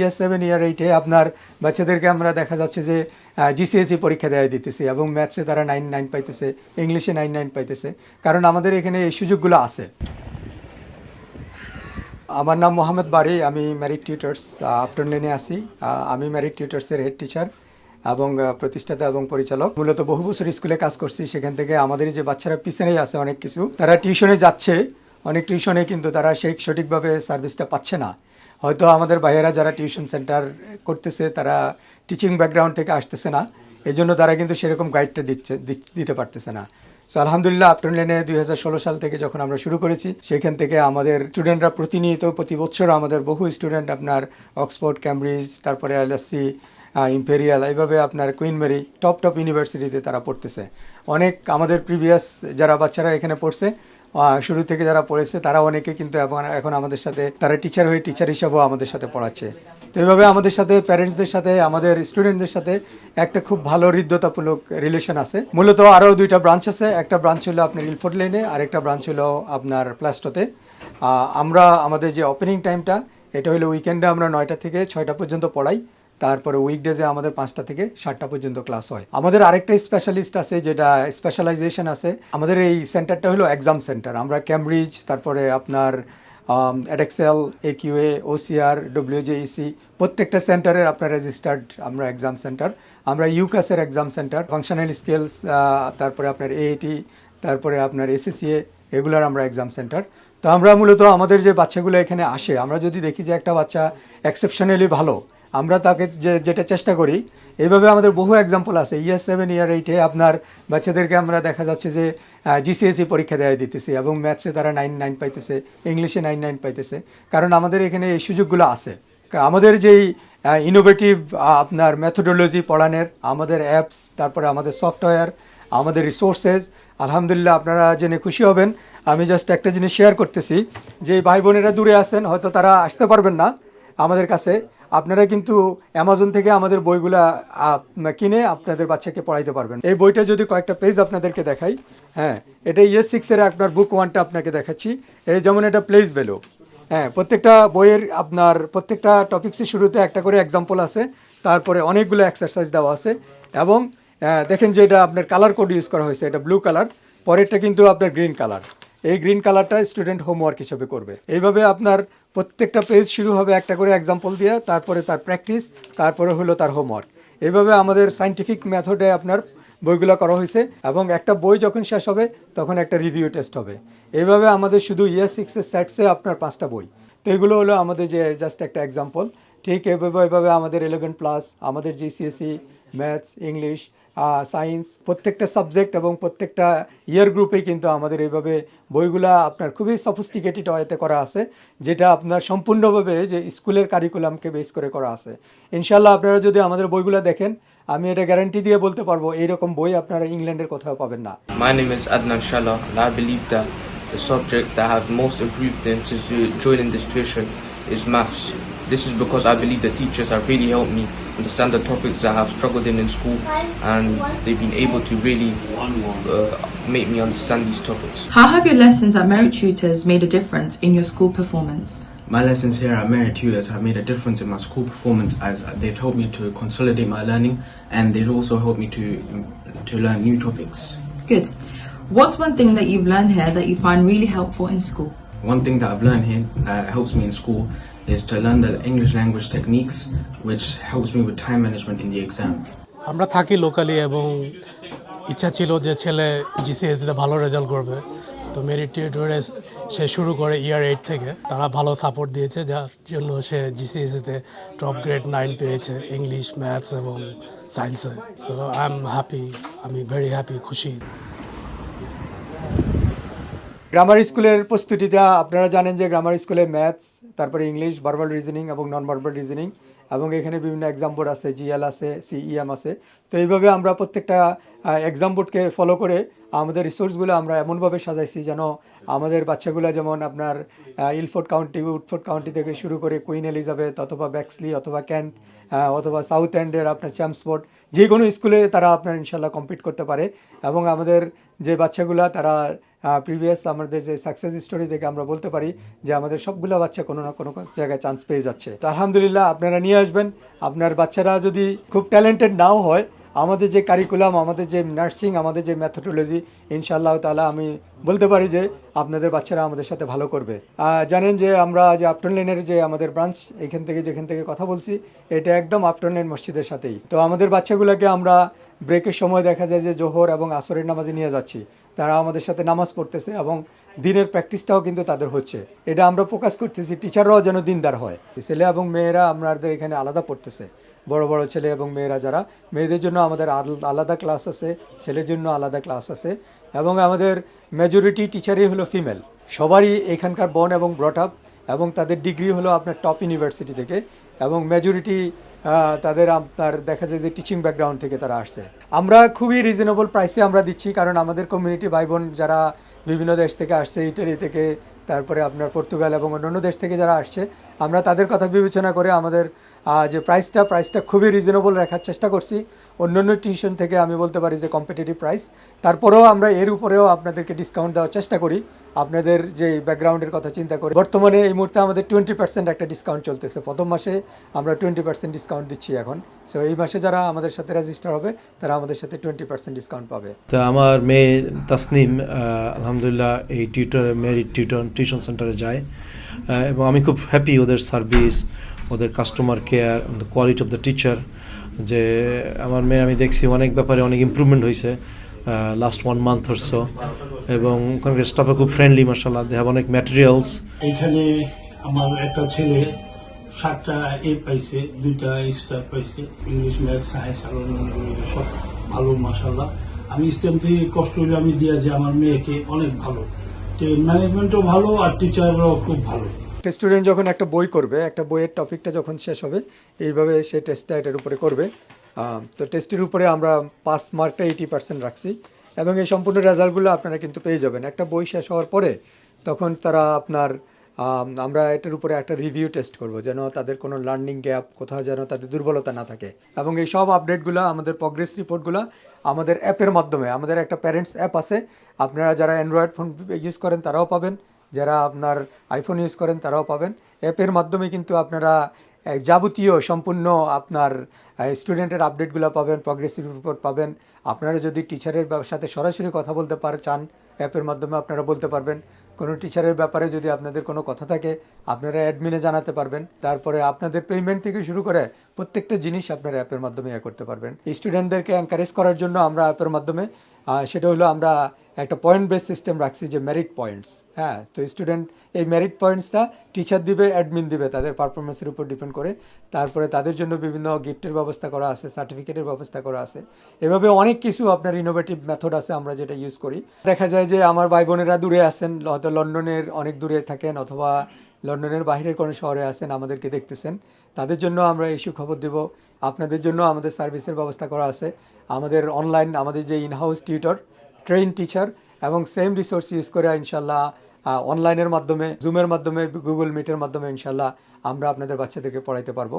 ইয়ার seven year এইটে আপনার বাচ্চাদেরকে আমরা দেখা যাচ্ছে যে জিসিএসি E পরীক্ষা দেওয়া দিতেছি এবং ম্যাথসে তারা নাইন নাইন পাইতেছে ইংলিশে নাইন নাইন পাইতেছে। কারণ আমাদের এখানে এই সুযোগগুলো আছে। আমার নাম মোহাম্মদ বারি, আমি ম্যারিড টিউটার্স আফটার লেনে আসি আমি ম্যারিড টিউটার্সের হেড টিচার এবং প্রতিষ্ঠাতা এবং পরিচালক। মূলত বহু বছর স্কুলে কাজ করছি, সেখান থেকে আমাদের যে বাচ্চারা পিছনেই আছে অনেক কিছু, তারা টিউশনে যাচ্ছে। অনেক টিউশনে কিন্তু তারা সেই সঠিকভাবে সার্ভিসটা পাচ্ছে না। হয়তো আমাদের ভাইয়েরা যারা টিউশন সেন্টার করতেছে, তারা টিচিং ব্যাকগ্রাউন্ড থেকে আসতেছে না। এই জন্য তারা কিন্তু সেরকম গাইডটা দিচ্ছে দিচ- দিতে পারতেছে না। সো আলহামদুলিল্লাহ আফটার লেনে দুই হাজার ষোলো সাল থেকে যখন আমরা শুরু করেছি, সেখান থেকে আমাদের স্টুডেন্টরা প্রতিনিয়ত, প্রতি বছর আমাদের বহু স্টুডেন্ট আপনার অক্সফোর্ড ক্যামব্রিজ তারপরে এলএসসি ইম্পেরিয়াল এইভাবে আপনার কুইন মেরি টপ টপ ইউনিভার্সিটিতে তারা পড়তেছে। অনেক আমাদের প্রিভিয়াস যারা বাচ্চারা এখানে পড়ছে শুরু থেকে যারা পড়েছে, তারা অনেকে কিন্তু এখন এখন আমাদের সাথে, তারা টিচার হয়ে টিচার হিসাবেও আমাদের সাথে পড়াচ্ছে। তো এইভাবে আমাদের সাথে প্যারেন্টসদের সাথে, আমাদের স্টুডেন্টদের সাথে একটা খুব ভালো হৃদ্যতামূলক রিলেশন আছে। মূলত আরও দুইটা ব্রাঞ্চ আছে। একটা ব্রাঞ্চ হলো আপনার ইলফোর্ড লেনে আর একটা ব্রাঞ্চ হলো আপনার প্লাস্টোতে আমরা, আমাদের যে ওপেনিং টাইমটা এটা হলো উইকেন্ডে আমরা নয়টা থেকে ছয়টা পর্যন্ত পড়াই। তারপরে উইকডেজে আমাদের পাঁচটা থেকে সাতটা পর্যন্ত ক্লাস হয়। আমাদের আরেকটা স্পেশালিস্ট আছে যেটা স্পেশালাইজেশন আছে। আমাদের এই সেন্টারটা হলো এক্সাম সেন্টার আমরা ক্যামব্রিজ তারপরে আপনার অ্যাডেক্সেল একিউএ ওসিআর ডব্লিউজেইসি প্রত্যেকটা সেন্টারের আপনার রেজিস্টার্ড আমরা এক্সাম সেন্টার আমরা ইউকাসের এক্সাম সেন্টার ফাংশনাল স্কিলস তারপরে আপনার এএটি তারপরে আপনার এসএসসিএ এগুলার আমরা এক্সাম সেন্টার তো আমরা মূলত আমাদের যে বাচ্চাগুলো এখানে আসে, আমরা যদি দেখি যে একটা বাচ্চা এক্সেপশনালি ভালো আমরা তাকে যে, যেটা চেষ্টা করি, এইভাবে আমাদের বহু এক্সাম্পল আছে। ইয়ার সেভেন ইয়ার এইটে আপনার বাচ্চাদেরকে আমরা দেখা যাচ্ছে যে জিসিএসি E পরীক্ষা দেওয়া দিতেছি এবং ম্যাথসে তারা নাইন নাইন পাইতেছে ইংলিশে নাইন নাইন পাইতেছে। কারণ আমাদের এখানে এই সুযোগগুলো আছে। আমাদের যেই ইনোভেটিভ আপনার মেথোডোলজি পড়ানোর, আমাদের অ্যাপস তারপরে আমাদের সফটওয়্যার আমাদের রিসোর্সেস আলহামদুলিল্লাহ আপনারা জেনে খুশি হবেন। আমি জাস্ট একটা জিনিস শেয়ার করতেছি, যে ভাই বোনেরা দূরে আছেন, হয়তো তারা আসতে পারবেন না। আমাদের কাছে। আপনারা কিন্তু অ্যামাজন থেকে আমাদের বইগুলা কিনে আপনাদের বাচ্চাকে পড়াইতে পারবেন। এই বইটা যদি কয়েকটা পেজ আপনাদেরকে দেখাই হ্যাঁ এটা ইয়েস সিক্সের আপনার বুক ওয়ানটা আপনাকে দেখাচ্ছি। এই যেমন এটা প্লেস ভ্যালু হ্যাঁ প্রত্যেকটা বইয়ের আপনার, প্রত্যেকটা টপিক্সের শুরুতে একটা করে এক্সাম্পল আছে। তারপরে অনেকগুলো এক্সারসাইজ দেওয়া আছে। এবং দেখেন যে এটা আপনার কালার কোড ইউজ করা হয়েছে, এটা ব্লু কালার পরেরটা কিন্তু আপনার গ্রিন কালার এই গ্রিন কালারটা স্টুডেন্ট হোমওয়ার্ক হিসেবে করবে। এইভাবে আপনার প্রত্যেকটা পেজ শুরু হবে একটা করে এক্সাম্পল দিয়ে, তারপরে তার প্র্যাকটিস তারপরে হলো তার হোমওয়ার্ক এইভাবে আমাদের সাইন্টিফিক মেথডে আপনার বইগুলো করা হয়েছে এবং একটা বই যখন শেষ হবে, তখন একটা রিভিউ টেস্ট হবে। এইভাবে আমাদের শুধু ইয়ার সিক্সের স্যাটসে আপনার পাঁচটা বই। তো এগুলো হলো আমাদের যে জাস্ট একটা এক্সাম্পল ঠিক এভাবে এভাবে আমাদের ইলেভেন প্লাস আমাদের জিসিএসি ম্যাথস ইংলিশ সায়েন্স প্রত্যেকটা সাবজেক্ট এবং প্রত্যেকটা ইয়ার গ্রুপে কিন্তু আমাদের এইভাবে বইগুলা আপনার খুবই সফিস্টিকেটেড ওয়েতে করা আছে যেটা আপনার সম্পূর্ণভাবে যে স্কুলের কারিকুলামকে বেস করে করা আছে ইনশাল্লাহ আপনারা যদি আমাদের বইগুলো দেখেন আমি এটা গ্যারান্টি দিয়ে বলতে পারব এইরকম বই আপনারা ইংল্যান্ডের কোথাও পাবেন না Shala, and I believe that the subject that I have most improved in since uh, joining this tuition is maths. This is because I believe the teachers have really helped me understand the topics I have struggled in in school, and they've been able to really uh, make me understand these topics. How have your lessons at Merit Tutors made a difference in your school performance? My lessons here at Merit Tutors have made a difference in my school performance as they've helped me to consolidate my learning and they've also helped me to to learn new topics. Good. What's one thing that you've learned here that you find really helpful in school? One thing that I've learned here that helps me in school is to learn the English language techniques, which helps me with time management in the exam. আমরা থাকি locally এবং ইচ্ছা ছিল যে ছেলে জিসিএসিতে ভালো result করবে। তো মেরিট টিউটরে সে শুরু করে ইয়ার এইট থেকে। তারা ভালো সাপোর্ট দিয়েছে যার জন্য সে জিসিএসিতে টপ গ্রেড নাইন পেয়েছে ইংলিশ ম্যাথস এবং সায়েন্সে সো আই এম হ্যাপি আমি ভেরি হ্যাপি খুশি। গ্রামার স্কুলের প্রস্তুতিটা, আপনারা জানেন যে গ্রামার স্কুলে ম্যাথস তারপরে ইংলিশ ভার্বাল রিজনিং এবং নন ভার্বাল রিজনিং এবং এখানে বিভিন্ন এক্সাম বোর্ড আছে জিএল আছে সিইএম আছে। তো এইভাবে আমরা প্রত্যেকটা এক্সাম বোর্ডকে ফলো করে আমাদের রিসোর্সগুলো আমরা এমনভাবে সাজাইছি যেন আমাদের বাচ্চাগুলো যেমন আপনার ইলফোর্ড কাউন্টি উডফোর্ড কাউন্টি থেকে শুরু করে কুইন এলিজাবেথ অথবা ব্যাক্সলি অথবা ক্যান্ট অথবা সাউথ এন্ডের আপনার চ্যাম্পসফোর্ড যে কোনো স্কুলে তারা আপনার ইনশাল্লাহ কম্পিট করতে পারে। এবং আমাদের যে বাচ্চাগুলা তারা প্রিভিয়াস আমাদের যে সাকসেস স্টোরি থেকে আমরা বলতে পারি যে আমাদের সবগুলো বাচ্চা কোনো না কোনো জায়গায় চান্স পেয়ে যাচ্ছে। তো আলহামদুলিল্লাহ আপনারা নিয়ে আসবেন। আপনার বাচ্চারা যদি খুব ট্যালেন্টেড নাও হয় আমাদের যে কারিকুলাম আমাদের যে নার্সিং আমাদের যে ম্যাথোডোলজি ইনশাআল্লাহ তালা আমি বলতে পারি যে আপনাদের বাচ্চারা আমাদের সাথে ভালো করবে। জানেন যে আমরা যে আফটার লেনের যে আমাদের ব্রাঞ্চ এখান থেকে যেখান থেকে কথা বলছি, এটা একদম আফটার লেন মসজিদের সাথেই। তো আমাদের বাচ্চাগুলোকে আমরা ব্রেকের সময় দেখা যায় যে জোহর এবং আসরের নামাজে নিয়ে যাচ্ছি। তারা আমাদের সাথে নামাজ পড়তেছে এবং দিনের প্র্যাকটিসটাও কিন্তু তাদের হচ্ছে। এটা আমরা ফোকাস করতেছি, টিচাররাও যেন দিনদার হয়। ছেলে এবং মেয়েরা আমাদের এখানে আলাদা পড়তেছে। বড় বড় ছেলে এবং মেয়েরা যারা, মেয়েদের জন্য আমাদের আলাদা ক্লাস আছে, ছেলের জন্য আলাদা ক্লাস আছে এবং আমাদের মেজরিটি টিচারই হলো ফিমেল সবারই এখানকার বন এবং ব্রট আপ এবং তাদের ডিগ্রি হলো আপনার টপ ইউনিভার্সিটি থেকে এবং মেজরিটি তাদের আপনার দেখা যায় যে টিচিং ব্যাকগ্রাউন্ড থেকে তারা আসছে। আমরা খুবই রিজনেবল প্রাইসে আমরা দিচ্ছি, কারণ আমাদের কমিউনিটি ভাই বোন যারা বিভিন্ন দেশ থেকে আসছে ইটালি থেকে, তারপরে আপনার পর্তুগাল এবং অন্যান্য দেশ থেকে যারা আসছে, আমরা তাদের কথা বিবেচনা করে আমাদের যে প্রাইসটা প্রাইসটা খুবই রিজনেবল রাখার চেষ্টা করছি। অন্যান্য টিউশন থেকে আমি বলতে পারি যে কম্পিটিটিভ প্রাইস তারপরেও আমরা এর উপরেও আপনাদেরকে ডিসকাউন্ট দেওয়ার চেষ্টা করি। আপনাদের যে ব্যাকগ্রাউন্ডের কথা চিন্তা করে। বর্তমানে এই মুহূর্তে আমাদের টোয়েন্টি পার্সেন্ট একটা ডিসকাউন্ট চলতেছে। প্রথম মাসে আমরা টোয়েন্টি পার্সেন্ট ডিসকাউন্ট দিচ্ছি এখন। সো এই মাসে যারা আমাদের সাথে রেজিস্টার হবে, তারা আমাদের সাথে টোয়েন্টি পার্সেন্ট ডিসকাউন্ট পাবে। তো আমার মেয়ে তাসনিম আলহামদুলিল্লাহ এই টিউটর মেরিট টিউটর টিউশন সেন্টারে যায়। এবং আমি খুব হ্যাপি ওদের সার্ভিস ওদের customer care the quality of the teacher যে আমার মেয়ে, আমি দেখছি অনেক ব্যাপারে অনেক ইমপ্রুভমেন্ট হয়েছে লাস্ট ওয়ান মান্থ সো এবং ওখানকার স্টাফে খুব ফ্রেন্ডলি মার্শাল্লাহ দে হ্যাভ অনেক ম্যাটেরিয়ালস এইখানে আমার একটা ছেলে, সাতটা এ পাইছে, দুইটা স্টার পাইছে ইংলিশ ম্যাথ সায়েন্স আর সব ভালো মাসাল্লাহ আমি স্টেম থেকে কষ্ট হলে আমি দিয়া যে আমার মেয়েকে অনেক ভালো। ম্যানেজমেন্টও ভালো, আর টিচাররাও খুব ভালো। একটা স্টুডেন্ট যখন একটা বই করবে, একটা বইয়ের টপিকটা যখন শেষ হবে, এইভাবে সে টেস্টটা এটার উপরে করবে। তো টেস্টের উপরে আমরা পাস মার্কটা এইটি পার্সেন্ট রাখছি এবং এই সম্পূর্ণ রেজাল্টগুলো আপনারা কিন্তু পেয়ে যাবেন। একটা বই শেষ হওয়ার পরে তখন তারা আপনার আমরা এটার উপরে একটা রিভিউ টেস্ট করব, যেন তাদের কোনো লার্নিং গ্যাপ কোথাও যেন তাদের দুর্বলতা না থাকে। এবং এই সব আপডেটগুলো আমাদের প্রগ্রেস রিপোর্টগুলো আমাদের অ্যাপের মাধ্যমে, আমাদের একটা প্যারেন্টস অ্যাপ আছে। আপনারা যারা অ্যান্ড্রয়েড ফোন ইউজ করেন, তারাও পাবেন। যারা আপনার আইফোন ইউজ করেন, তারাও পাবেন। অ্যাপের মাধ্যমে কিন্তু আপনারা যাবতীয় সম্পূর্ণ আপনার স্টুডেন্টের আপডেটগুলো পাবেন প্রগ্রেসিভ রিপোর্ট পাবেন। আপনারা যদি টিচারের সাথে সরাসরি কথা বলতে পার, চান অ্যাপের মাধ্যমে আপনারা বলতে পারবেন। কোনো টিচারের ব্যাপারে যদি আপনাদের কোনো কথা থাকে, আপনারা অ্যাডমিনে জানাতে পারবেন। তারপরে আপনাদের পেমেন্ট থেকে শুরু করে প্রত্যেকটা জিনিস আপনারা অ্যাপের মাধ্যমে ইয়ে করতে পারবেন। স্টুডেন্টদেরকে এনকারেজ করার জন্য আমরা অ্যাপের মাধ্যমে সেটা হলো আমরা একটা পয়েন্ট বেস সিস্টেম রাখছি যে মেরিট পয়েন্টস হ্যাঁ তো স্টুডেন্ট এই মেরিট পয়েন্টসটা টিচার দিবে অ্যাডমিন দিবে, তাদের পারফরমেন্সের উপর ডিপেন্ড করে। তারপরে তাদের জন্য বিভিন্ন গিফটের ব্যবস্থা করা আছে সার্টিফিকেটের ব্যবস্থা করা আছে। এভাবে অনেক কিছু আপনার ইনোভেটিভ মেথড আছে আমরা যেটা ইউজ করি। দেখা যায় যে আমার ভাই বোনেরা দূরে আছেন হয়তো লন্ডনের অনেক দূরে থাকেন অথবা লন্ডনের বাইরের কোনো শহরে আছেন, আমাদেরকে দেখতেছেন। তাদের জন্য আমরা এই সুখবর দেব। আপনাদের জন্য আমাদের সার্ভিসের ব্যবস্থা করা আছে। আমাদের অনলাইন আমাদের যে in house tutor train teacher এবং সেম রিসোর্স ইউজ করে ইনশাল্লাহ অনলাইনের মাধ্যমে জুমের মাধ্যমে গুগল মিটের মাধ্যমে ইনশাল্লাহ আমরা আপনাদের বাচ্চাদেরকে পড়াইতে পারব।